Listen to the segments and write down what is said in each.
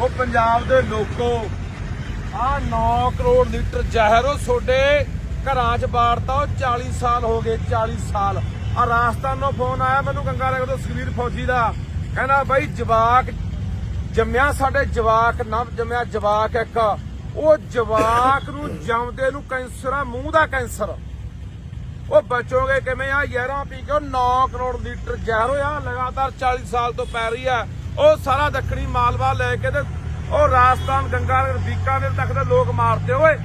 ਉਹ ਪੰਜਾਬ ਦੇ ਲੋਕੋ ਆ 9 ਕਰੋੜ ਲੀਟਰ ਜ਼ਹਿਰ ਉਹ ਤੁਹਾਡੇ ਘਰਾਂ 'ਚ ਬਾੜਤਾ ਉਹ 40 ਸਾਲ ਹੋ ਗਏ 40 ਸਾਲ। ਆ ਰਾਜਸਥਾਨੋਂ ਫੋਨ ਆਇਆ ਮੈਨੂੰ ਗੰਗਾ ਨਗਰ ਤੋਂ ਸੁਖਵੀਰ ਫੌਜੀ ਦਾ। ਕਹਿੰਦਾ ਬਾਈ ਜਵਾਕ ਜੰਮਿਆ ਸਾਡੇ ਜਵਾਕ, ਨਵ ਜੰਮਿਆ ਜਵਾਕ ਇੱਕ। ਉਹ ਜਵਾਕ ਨੂੰ ਜੰਮਦੇ ਨੂੰ ਕੈਂਸਰ ਆ, ਮੂੰਹ ਦਾ ਕੈਂਸਰ। ਉਹ ਬਚੋਗੇ ਕਿਵੇਂ ਆ, ਯਾਰਾਂ ਪੀ ਕੇ ਉਹ 9 ਕਰੋੜ ਲੀਟਰ ਜ਼ਹਿਰ ਹੋਇਆ, ਲਗਾਤਾਰ 40 ਸਾਲ ਤੋਂ ਪੈ ਰਹੀ ਆ। ਉਹ ਸਾਰਾ ਦੱਖਣੀ ਮਾਲਵਾ ਲੈ ਕੇ ਤੇ ਉਹ ਰਾਜਸਥਾਨ ਗੰਗਾਨਗਰ ਬੀਕਾਨੇਰ ਤੱਕ ਦੇ ਲੋਕ ਮਾਰਦੇ ਓਏ।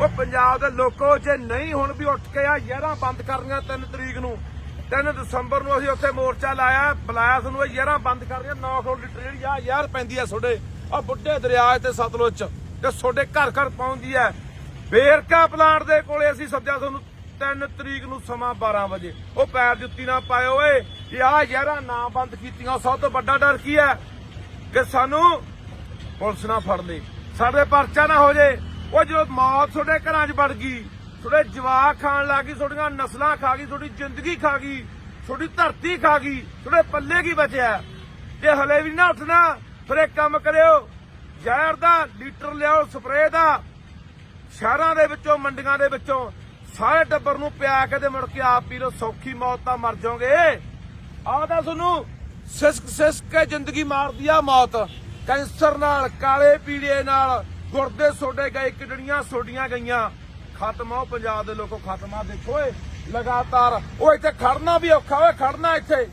ਉਹ ਪੰਜਾਬ ਦੇ ਲੋਕੋ, ਜੇ ਨਹੀਂ ਹੁਣ ਵੀ ਉੱਠ ਕੇ ਆ ਯਾਰਾਂ ਬੰਦ ਕਰਨੀਆਂ 3 ਤਰੀਕ ਨੂੰ 3 ਦਸੰਬਰ ਨੂੰ ਅਸੀਂ ਉੱਥੇ ਮੋਰਚਾ ਲਾਇਆ, ਬੁਲਾਇਆ ਤੁਹਾਨੂੰ ਇਹ ਯਾਰਾਂ ਬੰਦ ਕਰਨੀਆਂ 9 ਕਰੋੜ ਲੀਟਰ ਜਿਹੜੀ ਆ ਯਾਰ ਪੈਂਦੀ ਆ ਤੁਹਾਡੇ ਆ ਬੁੱਢੇ ਦਰਿਆ ਤੇ ਸਤਲੁਜ ਤੇ ਤੁਹਾਡੇ ਘਰ ਘਰ ਪਹੁੰਚਦੀ ਹੈ ਵੇਰਕਾ ਪਲਾਂਟ ਦੇ ਕੋਲੇ ਅਸੀਂ ਸੱਦਿਆ ਤੁਹਾਨੂੰ 3 ਤਰੀਕ ਨੂੰ ਸਮਾਂ 12 ਵਜੇ, ਉਹ ਪੈਰ ਜੁੱਤੀ ਨਾ ਪਾਇਓ, ਓਏ। ਇਹ ਆ ਯਾਰਾਂ ਨਾ ਬੰਦ ਕੀਤੀਆਂ, ਸਭ ਤੋਂ ਵੱਡਾ ਡਰ ਕੀ ਹੈ? ਕਿ ਸਾਨੂੰ ਪੁਲਿਸ ਨਾ ਫੜ ਲੇ। ਸਾਡੇ ਪਰਚਾ ਨਾ ਹੋ ਜੇ। ਉਹ ਜਦੋਂ ਮੌਤ ਤੁਹਾਡੇ ਘਰਾਂ 'ਚ ਵੜ ਗਈ, ਤੁਹਾਡੇ ਜਵਾਕ ਖਾਣ ਲੱਗੀ ਤੁਹਾਡੀਆਂ ਨਸਲਾਂ ਖਾ ਗਈ, ਤੁਹਾਡੀ ਜ਼ਿੰਦਗੀ ਖਾ ਗਈ, ਤੁਹਾਡੀ ਧਰਤੀ ਖਾ ਗਈ, ਤੁਹਾਡੇ ਪੱਲੇ ਕੀ ਬਚਿਆ? ਜੇ ਹਲੇ ਵੀ ਨਾ ਉੱਠਣਾ, ਫਿਰ ਇੱਕ ਕੰਮ ਕਰਿਓ। ਜ਼ਹਿਰ ਦਾ ਲੀਟਰ ਲਿਆਓ, ਸਪਰੇਅ ਦਾ। ਸ਼ਹਿਰਾਂ ਦੇ ਵਿੱਚੋਂ, ਮੰਡੀਆਂ ਦੇ ਵਿੱਚੋਂ, ਸਾਰੇ ਟੱਬਰ ਨੂੰ ਪਿਆ ਕੇ ਤੇ ਮੁੜ ਕੇ ਆਪ ਪੀ ਲਓ, ਸੌਖੀ ਮੌਤ ਤਾਂ ਮਰ ਜਾਓਗੇ। ਆਹ ਤਾਂ ਤੁਹਾਨੂੰ ਸਿਸਕ ਸਿਸਕ ਕੇ ਜ਼ਿੰਦਗੀ ਮਾਰਦੀ ਆ ਮੌਤ। ਕੈਂਸਰ ਨਾਲ, ਕਾਲੇ ਪੀੜੇ ਨਾਲ, ਗੁਰਦੇ ਸੋਡੇ ਗਏ, ਕਿਡਨੀਆਂ ਸੋਡੀਆਂ ਗਈਆਂ। ਖਤਮ ਆ ਪੰਜਾਬ ਦੇ ਲੋਕੋ, ਖਤਮ ਆ। ਦੇਖੋ ਏ ਲਗਾਤਾਰ। ਉਹ ਇੱਥੇ ਖੜਨਾ ਵੀ ਔਖਾ, ਓਏ ਖੜਨਾ ਇੱਥੇ।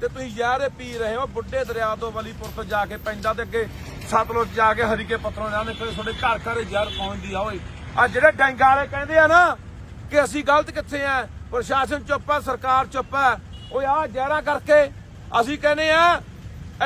ਤੇ ਤੁਸੀਂ ਯਾਰੇ ਪੀ ਰਹੇ ਹੋ, ਬੁੱਢੇ ਦਰਿਆ ਤੋਂ ਵਲੀਪੁਰ ਤੋਂ ਜਾ ਕੇ ਪੈਂਦਾ ਤੇ ਅੱਗੇ ਸਤਲੁਜ ਜਾ ਕੇ ਹਰੀਕੇ ਪੱਤਰੋਂ ਜਾਂਦੇ ਫਿਰ ਤੁਹਾਡੇ ਘਰ ਘਰ ਜ਼ਹਿਰ ਪਹੁੰਚਦੀ ਆ, ਓਏ। ਆ ਜਿਹੜੇ ਡੰਗਾ ਵਾਲੇ ਕਹਿੰਦੇ ਆ ਨਾ ਕਿ ਅਸੀਂ ਗਲਤ ਕਿੱਥੇ ਆ, ਪ੍ਰਸ਼ਾਸਨ ਚੁੱਪ ਆ, ਸਰਕਾਰ ਚੁੱਪ ਆ। ਓਏ ਆ ਜ਼ਹਿਰਾ ਕਰਕੇ ਅਸੀਂ ਕਹਿੰਦੇ ਆ,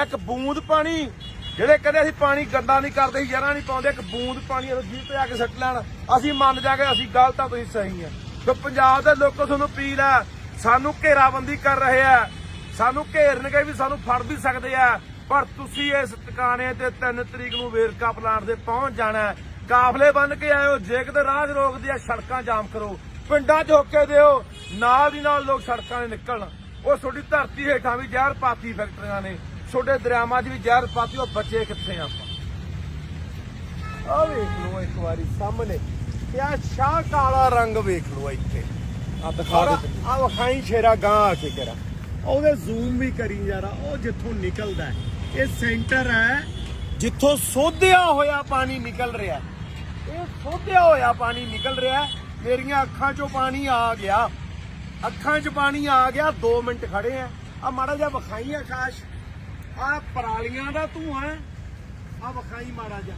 ਇੱਕ ਬੂੰਦ ਪਾਣੀ, ਜਿਹੜੇ ਕਹਿੰਦੇ ਅਸੀਂ ਪਾਣੀ ਗੰਦਾ ਨਹੀਂ ਕਰਦੇ ਸੀ ਨਹੀਂ ਪਾਉਂਦੇ, ਇੱਕ ਬੂੰਦ ਪਾਣੀ ਉਹ ਜੀਭ ਤੇ ਆ ਕੇ ਸੱਟ ਲੈਣ। ਅਸੀਂ ਮੰਨ ਜਾ ਕੇ ਅਸੀਂ ਗਲਤ ਆ, ਤੁਸੀਂ ਸਹੀ ਆ। ਤੇ ਪੰਜਾਬ ਦੇ ਲੋਕੋ ਤੁਹਾਨੂੰ ਅਪੀਲ ਆ, ਸਾਨੂੰ ਘੇਰਾਬੰਦੀ ਕਰ ਰਹੇ ਆ। ਸਾਨੂੰ ਘੇਰਨਗੇ ਵੀ ਸਾਨੂੰ ਫੜ ਵੀ ਸਕਦੇ ਆ। ਪਰ ਤੁਸੀਂ ਇਸ ਟਿਕਾਣੇ ਤੇ 3 ਤਰੀਕ ਨੂੰ ਵੇਰਕਾ ਪਲਾਂਟ ਦੇ ਪਹੁੰਚ ਜਾਣਾ ਕਾਫਲੇ ਬੰਨ ਕੇ ਆਇਓ, ਜੇ ਕਿਤੇ ਰਾਹ 'ਚ ਰੋਕਦੀ ਆ, ਸੜਕਾਂ ਜਾਮ ਕਰੋ। ਪਿੰਡਾਂ 'ਚ ਹੋਕੇ ਦਿਓ, ਨਾਲ ਦੀ ਨਾਲ ਲੋਕ ਸੜਕਾਂ 'ਤੇ ਨਿਕਲਣ। ਉਹ ਤੁਹਾਡੀ ਧਰਤੀ ਹੇਠਾਂ ਵੀ ਜ਼ਹਿਰ ਪਾਤੀ ਫੈਕਟਰੀਆਂ ਨੇ। ਤੁਹਾਡੇ ਦਰਿਆਵਾਂ 'ਚ ਵੀ ਜ਼ਹਿਰ ਪਾਤੀ ਉਹ ਬੱਚੇ ਕਿੱਥੇ ਆ ਆਪਾਂ? ਆ ਵੇਖ ਲਓ ਇੱਕ ਵਾਰੀ ਸਾਹਮਣੇ। ਤੇ ਆ ਸ਼ਾਹ ਕਾਲਾ ਰੰਗ ਵੇਖ ਲਓ ਇੱਥੇ। ਆ ਆ ਆ ਵਖਾਈ ਸ਼ੇਰਾ ਗਾਂ ਆ ਕੇ ਕਰਾ। ਉਹਦੇ ਜ਼ੂਮ ਵੀ ਕਰੀ ਜਰਾ ਉਹ ਜਿੱਥੋਂ ਨਿਕਲਦਾ। ਇਹ ਸੈਂਟਰ ਹੈ ਜਿੱਥੋਂ ਸੋਧਿਆ ਹੋਇਆ ਪਾਣੀ ਨਿਕਲ ਰਿਹਾ। ਇਹ ਸੋਧਿਆ ਹੋਇਆ ਪਾਣੀ ਨਿਕਲ ਰਿਹਾ। ਮੇਰੀਆਂ ਅੱਖਾਂ 'ਚੋਂ ਪਾਣੀ ਆ ਗਿਆ। ਅੱਖਾਂ 'ਚ ਪਾਣੀ ਆ ਗਿਆ 2 ਮਿੰਟ ਖੜੇ ਆ। ਆ ਮਾੜਾ ਜਿਹਾ ਵਖਾਈ ਆਕਾਸ਼। ਆ ਪਰਾਲੀਆਂ ਦਾ ਧੂਆਂ ਆ ਵਖਾਈ ਮਾੜਾ ਜਿਹਾ।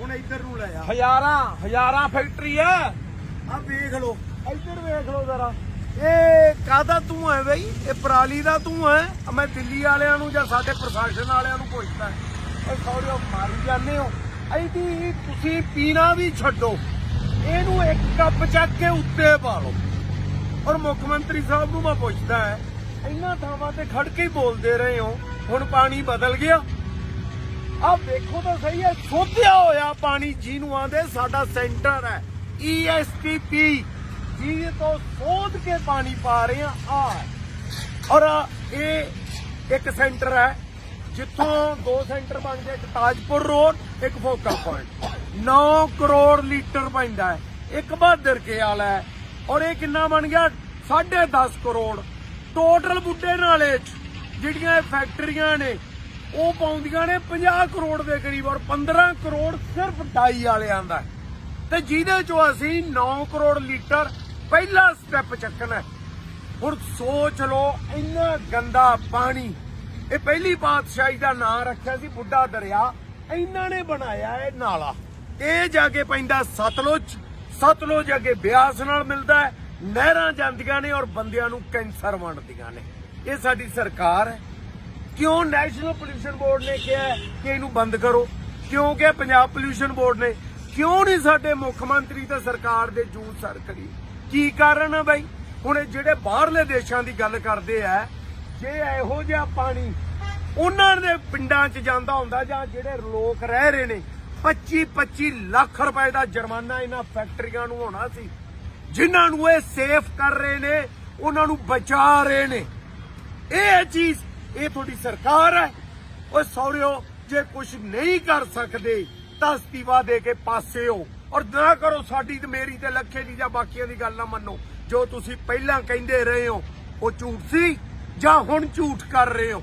ਹੁਣ ਇੱਧਰ ਨੂੰ ਲੈ ਆ। ਹਜ਼ਾਰਾਂ ਹਜ਼ਾਰਾਂ ਫੈਕਟਰੀ ਆ। ਆ ਵੇਖ ਲਓ ਇੱਧਰ ਵੇਖ ਲਓ ਜ਼ਰਾ। ਇਹ ਕਾਹਦਾ ਤੂੰ ਹੈ ਬਈ? ਇਹ ਪਰਾਲੀ ਦਾ ਤੂੰ ਹੈ। ਮੈਂ ਦਿੱਲੀ ਵਾਲਿਆਂ ਨੂੰ ਜਾਂ ਸਾਡੇ ਪ੍ਰਸ਼ਾਸਨ ਵਾਲਿਆਂ ਨੂੰ ਪੁੱਛਦਾ। ਇਹ ਸੌਰਿਓ ਮਾਰੀ ਜਾਂਦੇ ਹੋ। ਇਹਦੀ ਤੁਸੀਂ ਪੀਣਾ ਵੀ ਛੱਡੋ। ਇਹਨੂੰ ਇੱਕ ਕੱਪ ਚੱਕ ਕੇ ਉੱਤੇ ਪਾ ਲਓ। ਔਰ ਮੁੱਖ ਮੰਤਰੀ ਸਾਹਿਬ ਨੂੰ ਮੈਂ ਪੁੱਛਦਾ ਹੈ ਇੰਨਾ ਥਾਵਾਂ ਤੇ ਖੜ ਕੇ ਹੀ ਬੋਲਦੇ ਰਹੇ ਹੋ, ਹੁਣ ਪਾਣੀ ਬਦਲ ਗਿਆ। ਆ ਵੇਖੋ ਤਾਂ ਸਹੀ ਹੈ, ਸੋਧਿਆ ਹੋਇਆ ਪਾਣੀ ਜਿਹਨੂੰ ਆਂਦੇ ਸਾਡਾ ਸੈਂਟਰ ਹੈ E ESTP ਤੋਂ ਸੋਧ ਕੇ ਪਾਣੀ ਪਾ ਰਹੇ ਆ ਆ ਔਰ ਇਹ ਇੱਕ ਸੈਂਟਰ ਹੈ, ਜਿੱਥੋਂ ਦੋ ਸੈਂਟਰ ਬਣ ਗਏ, ਇੱਕ ਤਾਜਪੁਰ ਰੋਡ, ਇੱਕ ਫੋਕਲ ਪੁਆਇੰਟ। 9 ਕਰੋੜ ਲੀਟਰ ਪੈਂਦਾ ਹੈ। ਇੱਕ ਬਹਾਦਰ ਕੇ ਵਾਲਾ ਹੈ ਔਰ ਇਹ ਕਿੰਨਾ ਬਣ ਗਿਆ? 10.5 ਕਰੋੜ। ਟੋਟਲ ਬੁੱਢੇ ਨਾਲੇ ਜਿਹੜੀਆਂ ਇਹ ਫੈਕਟਰੀਆਂ ਨੇ, ਉਹ ਪਾਉਂਦੀਆਂ ਨੇ 50 ਕਰੋੜ ਦੇ ਕਰੀਬ ਔਰ 15 ਕਰੋੜ ਸਿਰਫ ਡਾਈ ਵਾਲਿਆਂ ਦਾ। ਤੇ ਜਿਹਦੇ ਚੋਂ ਅਸੀਂ 9 ਕਰੋੜ ਲੀਟਰ ਪਹਿਲਾ ਸਟੈਪ ਚੱਕਣਾ ਹੁਣ ਸੋਚ ਲਓ, ਇੰਨਾ ਗੰਦਾ ਪਾਣੀ। ਇਹ ਪਹਿਲੀ ਪਾਤਸ਼ਾਹੀ ਦਾ ਨਾਂ ਰੱਖਿਆ ਸੀ ਬੁੱਢਾ ਦਰਿਆ। ਇਹਨਾਂ ਨੇ ਬਣਾਇਆ ਇਹ ਨਾਲਾ। ਇਹ ਜਾ ਕੇ ਪੈਂਦਾ ਸਤਲੁਜ। ਸਤਲੁਜ ਅੱਗੇ ਬਿਆਸ ਨਾਲ ਮਿਲਦਾ ਹੈ, ਨਹਿਰਾਂ ਜਾਂਦੀਆਂ ਨੇ ਔਰ ਬੰਦਿਆਂ ਨੂੰ ਕੈਂਸਰ ਵੰਡਦੀਆਂ ਨੇ। ਇਹ ਸਾਡੀ ਸਰਕਾਰ ਹੈ। ਕਿਉਂ ਨੈਸ਼ਨਲ ਪੋਲੂਸ਼ਨ ਬੋਰਡ ਨੇ ਕਿਹਾ ਕਿ ਇਹਨੂੰ ਬੰਦ ਕਰੋ? ਕਿਉਂ ਕਿ ਪੰਜਾਬ ਪੋਲੂਸ਼ਨ ਬੋਰਡ ਨੇ? ਕਿਉਂ ਨਹੀਂ ਸਾਡੇ ਮੁੱਖ ਮੰਤਰੀ ਤੇ ਸਰਕਾਰ ਦੇ ਜੂਨ ਸਰ ਕਰੀ? ਕੀ ਕਾਰਨ ਹੈ ਬਾਈ? ਹੁਣ ਇਹ ਜਿਹੜੇ ਬਾਹਰਲੇ ਦੇਸ਼ਾਂ ਦੀ ਗੱਲ ਕਰਦੇ ਆ, ਜੇ ਇਹੋ ਜਿਹਾ ਪਾਣੀ ਉਹਨਾਂ ਦੇ ਪਿੰਡਾਂ 'ਚ ਜਾਂਦਾ ਹੁੰਦਾ ਜਾਂ ਜਿਹੜੇ ਲੋਕ ਰਹਿ ਰਹੇ ਨੇ 25 25 ਲੱਖ ਰੁਪਏ ਦਾ ਜੁਰਮਾਨਾ ਇਹਨਾਂ ਫੈਕਟਰੀਆਂ ਨੂੰ ਹੋਣਾ ਸੀ। ਜਿਨ੍ਹਾਂ ਨੂੰ ਇਹ ਸੇਫ ਕਰ ਰਹੇ ਨੇ, ਉਹਨਾਂ ਨੂੰ ਬਚਾ ਰਹੇ ਨੇ। ਇਹ ਚੀਜ਼ ਇਹ ਤੁਹਾਡੀ ਸਰਕਾਰ ਹੈ। ਓਏ ਸੌਰਿਓ, ਜੇ ਕੁਝ ਨਹੀਂ ਕਰ ਸਕਦੇ, ਤਾਂ ਅਸਤੀਫਾ ਦੇ ਕੇ ਪਾਸੇ ਹੋ। ਔਰ ਨਾ ਕਰੋ ਸਾਡੀ ਤੇ ਮੇਰੀ ਤੇ ਲੱਖੇ ਦੀ ਜਾਂ ਬਾਕੀਆਂ ਦੀ ਗੱਲ ਨਾ ਮੰਨੋ। ਜੋ ਤੁਸੀਂ ਪਹਿਲਾਂ ਕਹਿੰਦੇ ਰਹੇ ਹੋ, ਉਹ ਝੂਠ ਸੀ ਜਾਂ ਹੁਣ ਝੂਠ ਕਰ ਰਹੇ ਹੋ?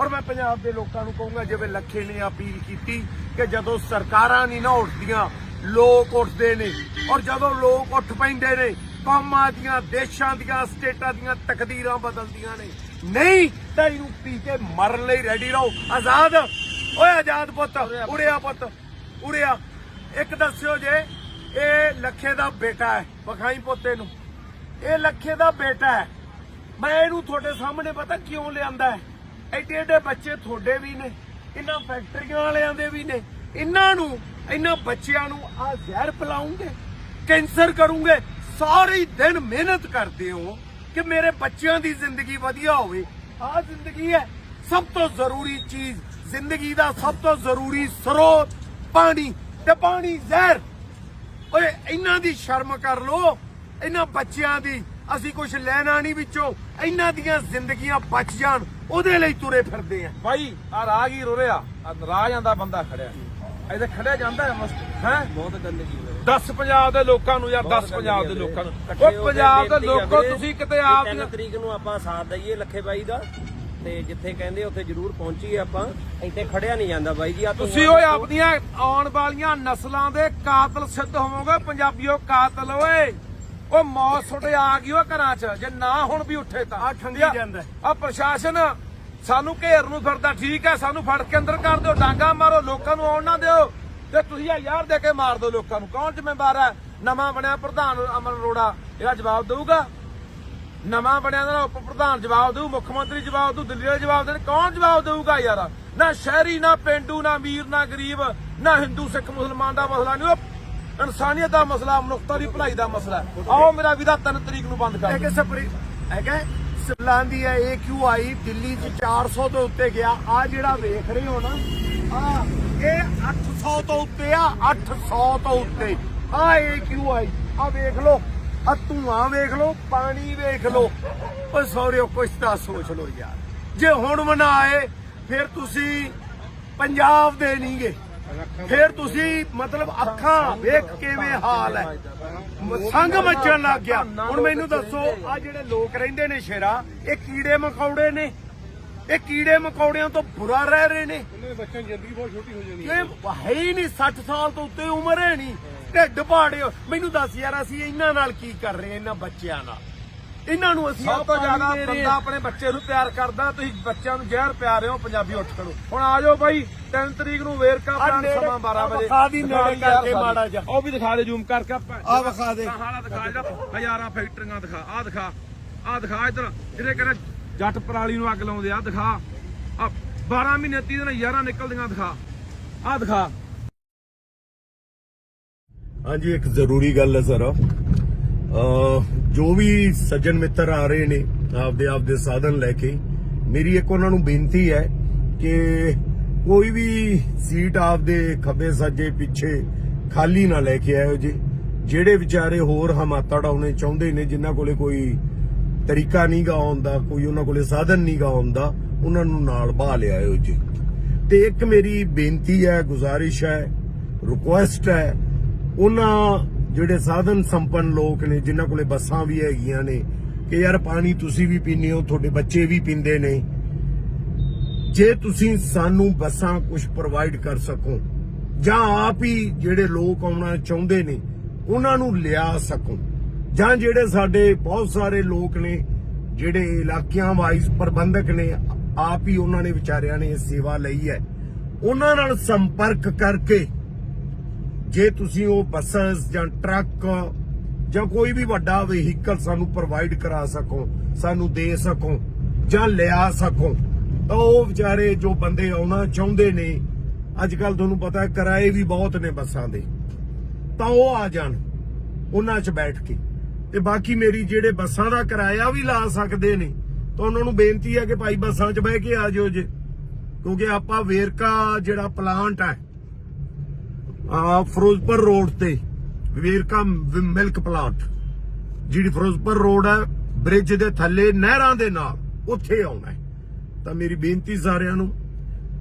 ਔਰ ਮੈਂ ਪੰਜਾਬ ਦੇ ਲੋਕਾਂ ਨੂੰ ਕਹੂੰਗਾ, ਜਿਵੇਂ ਲੱਖੇ ਨੇ ਅਪੀਲ ਕੀਤੀ ਕਿ ਜਦੋਂ ਸਰਕਾਰਾਂ ਨਹੀਂ ਨਾ ਉੱਠਦੀਆਂ, ਲੋਕ ਉੱਠਦੇ ਨੇ। ਔਰ ਜਦੋਂ ਲੋਕ ਉੱਠ ਪੈਂਦੇ ਨੇ, ਕੌਮਾਂ ਦੀਆਂ, ਦੇਸ਼ਾਂ ਦੀਆਂ, ਸਟੇਟਾਂ ਦੀਆਂ ਤਕਦੀਰਾਂ ਬਦਲਦੀਆਂ ਨੇ। ਨਹੀਂ, ਤਾਂ ਇਹਨੂੰ ਪੀ ਕੇ ਮਰਨ ਲਈ ਰੈਡੀ ਰਹੋ। ਆਜ਼ਾਦ। ਓਏ ਆਜ਼ਾਦ ਪੁੱਤ, ਉੜਿਆ ਪੁੱਤ, ਉੜਿਆ। ਇੱਕ ਦੱਸਿਓ ਜੇ, ਇਹ ਲੱਖੇ ਦਾ ਬੇਟਾ ਹੈ, ਵਿਖਾਈ ਪੋਤੇ ਨੂੰ। ਇਹ ਲੱਖੇ ਦਾ ਬੇਟਾ ਹੈ। ਮੈਂ ਇਹਨੂੰ ਤੁਹਾਡੇ ਸਾਹਮਣੇ ਪਤਾ ਕਿਉਂ ਲਿਆਂਦਾ ਹੈ? ਐਡੇ ਐਡੇ ਬੱਚੇ ਤੁਹਾਡੇ ਵੀ ਨੇ, ਇਹਨਾਂ ਫੈਕਟਰੀਆਂ ਵਾਲਿਆਂ ਦੇ ਵੀ ਨੇ, ਇਹਨਾਂ ਨੂੰ, ਇਹਨਾਂ ਬੱਚਿਆਂ ਨੂੰ ਆ ਜ਼ਹਿਰ ਪਿਲਾਉਂਗੇ, ਕੈਂਸਰ ਕਰੂੰਗੇ, ਸਾਰੇ ਦਿਨ ਮਿਹਨਤ ਕਰਦੇ ਹੋ ਕਿ ਮੇਰੇ ਬੱਚਿਆਂ ਦੀ ਜ਼ਿੰਦਗੀ ਵਧੀਆ ਹੋਵੇ। ਆ ਜ਼ਿੰਦਗੀ ਹੈ ਸਭ ਤੋਂ ਜ਼ਰੂਰੀ ਚੀਜ਼, ਜ਼ਿੰਦਗੀ ਦਾ ਸਭ ਤੋਂ ਜ਼ਰੂਰੀ ਸਰੋਤ, ਪਾਣੀ ਤੇ ਪਾਣੀ ਜ਼ਹਿਰ। ਓਏ, ਇਹਨਾਂ ਦੀ ਸ਼ਰਮ ਕਰ ਲੋ ਇਹਨਾਂ ਬੱਚਿਆਂ ਦੀ ਅਸੀਂ ਕੁਝ ਲੈਣਾ ਨਹੀਂ ਵਿੱਚੋਂ। ਇਹਨਾਂ ਦੀਆਂ ਜ਼ਿੰਦਗੀਆਂ ਬਚ ਜਾਣ ਉਹਦੇ ਲਈ ਤੁਰੇ ਫਿਰਦੇ ਆ। ਬਾਈ ਆ ਰਾਗੀ ਰੋ ਰਿਹਾ ਆ ਰਾਹ ਜਾਂਦਾ ਬੰਦਾ ਖੜਿਆ। ਇਹਦੇ ਖੜਿਆ ਜਾਂਦਾ ਹੈ ਹੈ? ਬਹੁਤ ਗੰਦਗੀ ਵੀਰੇ 10 ਪੰਜਾਬ ਦੇ ਲੋਕਾਂ ਨੂੰ ਯਾਰ 10 ਪੰਜਾਬ ਦੇ ਲੋਕਾਂ ਨੂੰ। ਉਹ ਪੰਜਾਬ ਦੇ ਲੋਕੋ ਤੁਸੀਂ ਕਿਤੇ ਆਪ ਤਿੰਨ ਤਰੀਕ ਨੂੰ ਆਪਾਂ ਸਾਥ ਦਈਏ ਲੱਖੇ ਬਾਈ ਦਾ। ਤੇ ਜਿੱਥੇ ਕਹਿੰਦੇ ਉੱਥੇ ਜ਼ਰੂਰ ਪਹੁੰਚੀਏ ਆਪਾਂ। ਇੱਥੇ ਖੜਿਆ ਨਹੀਂ ਜਾਂਦਾ ਬਾਈ ਜੀ ਆ ਤੁਸੀਂ ਓਏ ਆਪਣੀਆਂ ਆਉਣ ਵਾਲੀਆਂ ਨਸਲਾਂ ਦੇ ਕਾਤਲ ਸਿੱਧ ਹੋਵੋਗੇ ਪੰਜਾਬੀਓ ਕਾਤਲ ਓਏ। ਉਹ ਮੌਤ ਤੁਹਾਡੇ ਆ ਗਈ ਓ ਘਰਾਂ 'ਚ ਜੇ ਨਾ ਹੁਣ ਵੀ ਉੱਠੇ ਤਾਂ। ਆਹ ਠੰਗੀ ਜਾਂਦਾ। ਆ ਪ੍ਰਸ਼ਾਸਨ ਸਾਨੂੰ ਘੇਰ ਨੂੰ ਫਿਰਦਾ ਠੀਕ ਹੈ ਸਾਨੂੰ ਫੜ ਕੇ ਅੰਦਰ ਕਰ ਦਿਓ ਡਾਂਗਾ ਮਾਰੋ ਲੋਕਾਂ ਨੂੰ ਆਉਣ ਨਾ ਦਿਓ। ਤੇ ਤੁਸੀਂ ਆ ਯਾਰ ਦੇ ਕੇ ਮਾਰ ਦਿਓ ਲੋਕਾਂ ਨੂੰ। ਕੌਣ ਜ਼ਿੰਮੇਵਾਰ ਹੈ? ਨਵਾਂ ਬਣਿਆ ਪ੍ਰਧਾਨ ਅਮਨ ਅਰੋੜਾ ਇਹਦਾ ਜਵਾਬ ਦੇਊਗਾ? ਨਵਾਂ ਬਣਿਆ ਦਾ ਉਪ ਪ੍ਰਧਾਨ ਜਵਾਬ ਦੇਊ ਮੁੱਖ ਮੰਤਰੀ ਜਵਾਬ ਦੇਊ ਦਿੱਲੀ ਵਾਲੇ ਜਵਾਬ ਦੇਣ। ਕੌਣ ਜਵਾਬ ਦੇਊਗਾ ਯਾਰ? ਨਾ ਸ਼ਹਿਰੀ ਨਾ ਪਿੰਡੂ ਨਾ ਅਮੀਰ ਨਾ ਗਰੀਬ ਨਾ ਹਿੰਦੂ ਸਿੱਖ ਮੁਸਲਮਾਨ ਦਾ ਮਸਲਾ ਨਹੀਂ। ਉਹ ਇਨਸਾਨੀਅਤ ਦਾ ਮਸਲਾ ਮਨੁੱਖਤਾ ਦੀ ਭਲਾਈ ਦਾ ਮਸਲਾ। ਆਓ ਮੇਰਾ ਵੀਰਾ 3 ਤਰੀਕ ਨੂੰ ਬੰਦ ਕਰ ਇਹ ਹੈਗਾ ਸਿਵਲਾਂ ਦੀ ਹੈ AQI ਦਿੱਲੀ ਚ 400 ਤੋਂ ਉੱਤੇ ਗਿਆ। ਆ ਜਿਹੜਾ ਵੇਖ ਰਹੇ ਹੋ ਨਾ ਆ ਇਹ 800 ਤੋਂ ਉੱਤੇ ਆ 800 ਤੋਂ ਉੱਤੇ। ਆ AQI ਆ ਵੇਖ ਲਓ ਆ ਧੂਆਂ ਵੇਖ ਲਓ ਪਾਣੀ ਵੇਖ ਲਓ। ਓ ਸੌਰਿਓ ਕੁਛ ਤਾਂ ਸੋਚ ਲਓ ਯਾਰ। ਜੇ ਹੁਣ ਮਨਾ ਆਏ ਫਿਰ ਤੁਸੀਂ ਪੰਜਾਬ ਦੇ ਨਹੀਂਗੇ। ਫਿਰ ਤੁਸੀਂ ਮਤਲਬ ਅੱਖਾਂ ਵੇਖ ਕਿਵੇਂ ਹਾਲ ਹੈ। ਸੰਗ ਮੱਚਣ ਲੱਗ ਗਿਆ। ਹੁਣ ਮੈਨੂੰ ਦੱਸੋ ਆ ਜਿਹੜੇ ਲੋਕ ਰਹਿੰਦੇ ਨੇ ਸ਼ੇਰਾ ਇਹ ਕੀੜੇ ਮਕੌੜੇ ਨੇ? ਇਹ ਕੀੜੇ ਮਕੌੜਿਆਂ ਤੋਂ ਬੁਰਾ ਰਹਿ ਰਹੇ ਨੇ? ਇਹਨਾਂ ਦੇ ਬੱਚਿਆਂ ਦੀ ਜ਼ਿੰਦਗੀ ਬਹੁਤ ਛੋਟੀ ਹੋ ਜਾਣੀ ਇਹ ਹੈ ਹੀ ਨਹੀਂ 60 ਸਾਲ ਤੋਂ ਉੱਤੇ ਉਮਰ ਹੈ ਨਹੀਂ। ਢਿੱਡ ਪਾੜਿਓ। ਮੈਨੂੰ ਦੱਸ ਯਾਰ ਅਸੀਂ ਇਹਨਾਂ ਨਾਲ ਕੀ ਕਰ ਰਹੇ ਹਾਂ ਇਹਨਾਂ ਬੱਚਿਆਂ ਨਾਲ? ਇਹਨਾਂ ਨੂੰ ਅਸੀਂ ਸਭ ਤੋਂ ਜ਼ਿਆਦਾ ਬੰਦਾ। ਆਪਣੇ ਬੱਚੇ ਨੂੰ ਪਿਆਰ ਕਰਦਾ ਤੁਸੀਂ ਬੱਚਿਆਂ ਨੂੰ ਜ਼ਹਿਰ ਪਿਆ ਰਹੇ ਹੋ ਪੰਜਾਬੀ ਉੱਠ ਖੜੋ। ਹੁਣ ਆ ਜਾਓ ਬਾਈ 3 ਤਰੀਕ ਨੂੰ ਵੇਰਕਾ ਨੇੜੇ- ਸਮਾਂ 12 ਵਜੇ। ਵਿਖਾ ਦੀ ਨੇੜੇ ਦਿਖਾ ਕਰਕੇ ਯਾਰ ਮਾੜਾ ਜਿਹਾ। ਉਹ ਵੀ ਦਿਖਾ ਦੇ ਜ਼ੂਮ ਕਰਕੇ ਆਹ ਵਿਖਾ ਦੇ। ਹਾਲਾ ਦਿਖਾ ਜਿਹੜਾ ਹਜ਼ਾਰਾਂ ਫੈਕਟਰੀਆਂ ਦਿਖਾ ਆ ਦਿਖਾ। ਆ ਦਿਖਾ ਇਧਰ ਜਿਹੜੇ ਕਹਿੰਦੇ ਜੱਟ ਪਰਾਲੀ ਨੂੰ ਅੱਗ ਲਾਉਂਦੇ ਆ ਦਿਖਾ। ਆ 12 ਮਹੀਨੇ 30 ਦਿਨ ਯਾਰਾਂ ਨਿਕਲਦੀਆਂ ਦਿਖਾ। ਆ ਦਿਖਾ। ਹਾਂਜੀ ਇੱਕ ਜ਼ਰੂਰੀ ਗੱਲ ਹੈ ਸਰ ਜੋ ਵੀ ਸੱਜਣ ਮਿੱਤਰ ਆ ਰਹੇ ਨੇ, ਆਪਦੇ ਆਪਦੇ ਸਾਧਨ ਲੈ ਕੇ, ਮੇਰੀ ਇੱਕ ਉਹਨਾਂ ਨੂੰ ਬੇਨਤੀ ਹੈ ਕਿ ਕੋਈ ਵੀ ਸੀਟ ਆਪਦੇ ਖੱਬੇ ਸੱਜੇ ਪਿੱਛੇ ਖਾਲੀ ਨਾ ਲੈ ਕੇ ਆਇਓ ਜੀ। ਜਿਹੜੇ ਵਿਚਾਰੇ ਹੋਰ ਹਮਾਤਾ ਡਾਉਣੇ ਚਾਹੁੰਦੇ ਨੇ, ਜਿਨ੍ਹਾਂ ਕੋਲੇ ਕੋਈ ਤਰੀਕਾ ਨਹੀਂ ਗਾ ਆਉਂਦਾ, ਕੋਈ ਉਹਨਾਂ ਕੋਲੇ ਸਾਧਨ ਨਹੀਂ ਗਾ ਆਉਂਦਾ, ਉਹਨਾਂ ਨੂੰ ਨਾਲ ਬਾਹ ਲਿਆਇਓ ਜੀ। ਤੇ ਇੱਕ ਮੇਰੀ ਬੇਨਤੀ ਹੈ, ਗੁਜ਼ਾਰਿਸ਼ ਹੈ ਰਿਕੁਐਸਟ ਹੈ, ਉਹਨਾਂ ਜਿਹੜੇ ਸਾਧਨ ਸੰਪੰਨ ਲੋਕ ਨੇ, ਜਿਨ੍ਹਾਂ ਕੋਲੇ ਬੱਸਾਂ ਵੀ ਹੈਗੀਆਂ ਨੇ, ਕਿ ਯਾਰ ਪਾਣੀ ਤੁਸੀਂ ਵੀ ਪੀਂਦੇ ਹੋ, ਤੁਹਾਡੇ ਬੱਚੇ ਵੀ ਪੀਂਦੇ ਨੇ। ਜੇ ਤੁਸੀਂ ਸਾਨੂੰ ਬੱਸਾਂ ਕੁਝ ਪ੍ਰੋਵਾਈਡ ਕਰ ਸਕੋ, ਜਾਂ ਆਪ ਹੀ ਜਿਹੜੇ ਲੋਕ ਆਉਣਾ ਚਾਹੁੰਦੇ ਨੇ, ਉਹਨਾਂ ਨੂੰ ਲਿਆ ਸਕੋ। ਜਾਂ ਜਿਹੜੇ ਸਾਡੇ ਬਹੁਤ ਸਾਰੇ ਲੋਕ ਨੇ, ਜਿਹੜੇ ਇਲਾਕਿਆਂ ਵਾਈਜ਼ ਪ੍ਰਬੰਧਕ ਨੇ, ਆਪ ਹੀ ਉਹਨਾਂ ਨੇ ਵਿਚਾਰਿਆਂ ਨੇ ਇਹ ਸੇਵਾ ਲਈ ਹੈ। ਉਹਨਾਂ ਨਾਲ ਸੰਪਰਕ ਕਰਕੇ ਜੇ ਤੁਸੀਂ ਉਹ ਬੱਸਾਂ ਜਾਂ ਟਰੱਕ ਜਾਂ ਕੋਈ ਵੀ ਵੱਡਾ ਵਹੀਕਲ ਸਾਨੂੰ ਪ੍ਰੋਵਾਈਡ ਕਰਾ ਸਕੋ, ਸਾਨੂੰ ਦੇ ਸਕੋ ਜਾਂ ਲਿਆ ਸਕੋ, ਤਾਂ ਉਹ ਵਿਚਾਰੇ ਜੋ ਬੰਦੇ ਆਉਣਾ ਚਾਹੁੰਦੇ ਨੇ ਅੱਜ ਕੱਲ ਤੁਹਾਨੂੰ ਪਤਾ ਕਿਰਾਏ ਵੀ ਬਹੁਤ ਨੇ ਬੱਸਾਂ ਦੇ, ਤਾਂ ਉਹ ਆ ਜਾਣ, ਉਹਨਾਂ 'ਚ ਬੈਠ ਕੇ। ਤੇ ਬਾਕੀ ਮੇਰੀ ਜਿਹੜੇ ਬੱਸਾਂ ਦਾ ਕਿਰਾਇਆ ਵੀ ਲਾ ਸਕਦੇ ਨੇ, ਤਾਂ ਉਹਨਾਂ ਨੂੰ ਬੇਨਤੀ ਹੈ ਕਿ ਭਾਈ ਬੱਸਾਂ 'ਚ ਬਹਿ ਕੇ ਆ ਜਾਓ ਜੇ, ਕਿਉਂਕਿ ਆਪਾਂ ਵੇਰਕਾ ਜਿਹੜਾ ਪਲਾਂਟ ਹੈ ਆ ਫਿਰੋਜ਼ਪੁਰ ਰੋਡ ਤੇ ਵੇਰਕਾ ਮਿਲਕ ਪਲਾਂਟ, ਜਿਹੜੀ ਫਿਰੋਜ਼ਪੁਰ ਰੋਡ ਹੈ, ਬ੍ਰਿਜ ਦੇ ਥੱਲੇ, ਨਹਿਰਾਂ ਦੇ ਨਾਲ, ਉੱਥੇ ਆਉਣਾ ਹੈ। ਤਾਂ ਮੇਰੀ ਬੇਨਤੀ ਸਾਰਿਆਂ ਨੂੰ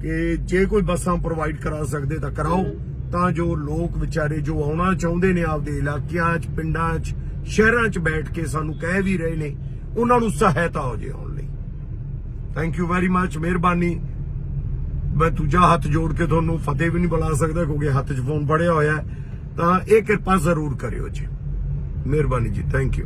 ਕਿ ਜੇ ਕੋਈ ਬੱਸਾਂ ਪ੍ਰੋਵਾਈਡ ਕਰਾ ਸਕਦੇ ਤਾਂ ਕਰਾਓ, ਤਾਂ ਜੋ ਲੋਕ ਵਿਚਾਰੇ ਜੋ ਆਉਣਾ ਚਾਹੁੰਦੇ ਨੇ ਆਪਦੇ ਇਲਾਕਿਆਂ 'ਚ, ਪਿੰਡਾਂ 'ਚ, ਸ਼ਹਿਰਾਂ 'ਚ ਬੈਠ ਕੇ ਸਾਨੂੰ ਕਹਿ ਵੀ ਰਹੇ ਨੇ, ਉਹਨਾਂ ਨੂੰ ਸਹਾਇਤਾ ਹੋ ਜੇ ਆਉਣ ਲਈ। ਥੈਂਕ ਯੂ ਵੈਰੀ ਮੱਚ ਮਿਹਰਬਾਨੀ। ਮੈਂ ਦੂਜਾ ਹੱਥ ਜੋੜ ਕੇ ਤੁਹਾਨੂੰ ਫਤਿਹ ਵੀ ਨਹੀਂ ਬੁਲਾ ਸਕਦਾ ਕਿਉਂਕਿ ਹੱਥ 'ਚ ਫੋਨ ਫੜਿਆ ਹੋਇਆ ਤਾਂ ਇਹ ਕਿਰਪਾ ਜ਼ਰੂਰ ਕਰਿਓ ਜੀ। ਮਿਹਰਬਾਨੀ ਜੀ ਥੈਂਕ ਯੂ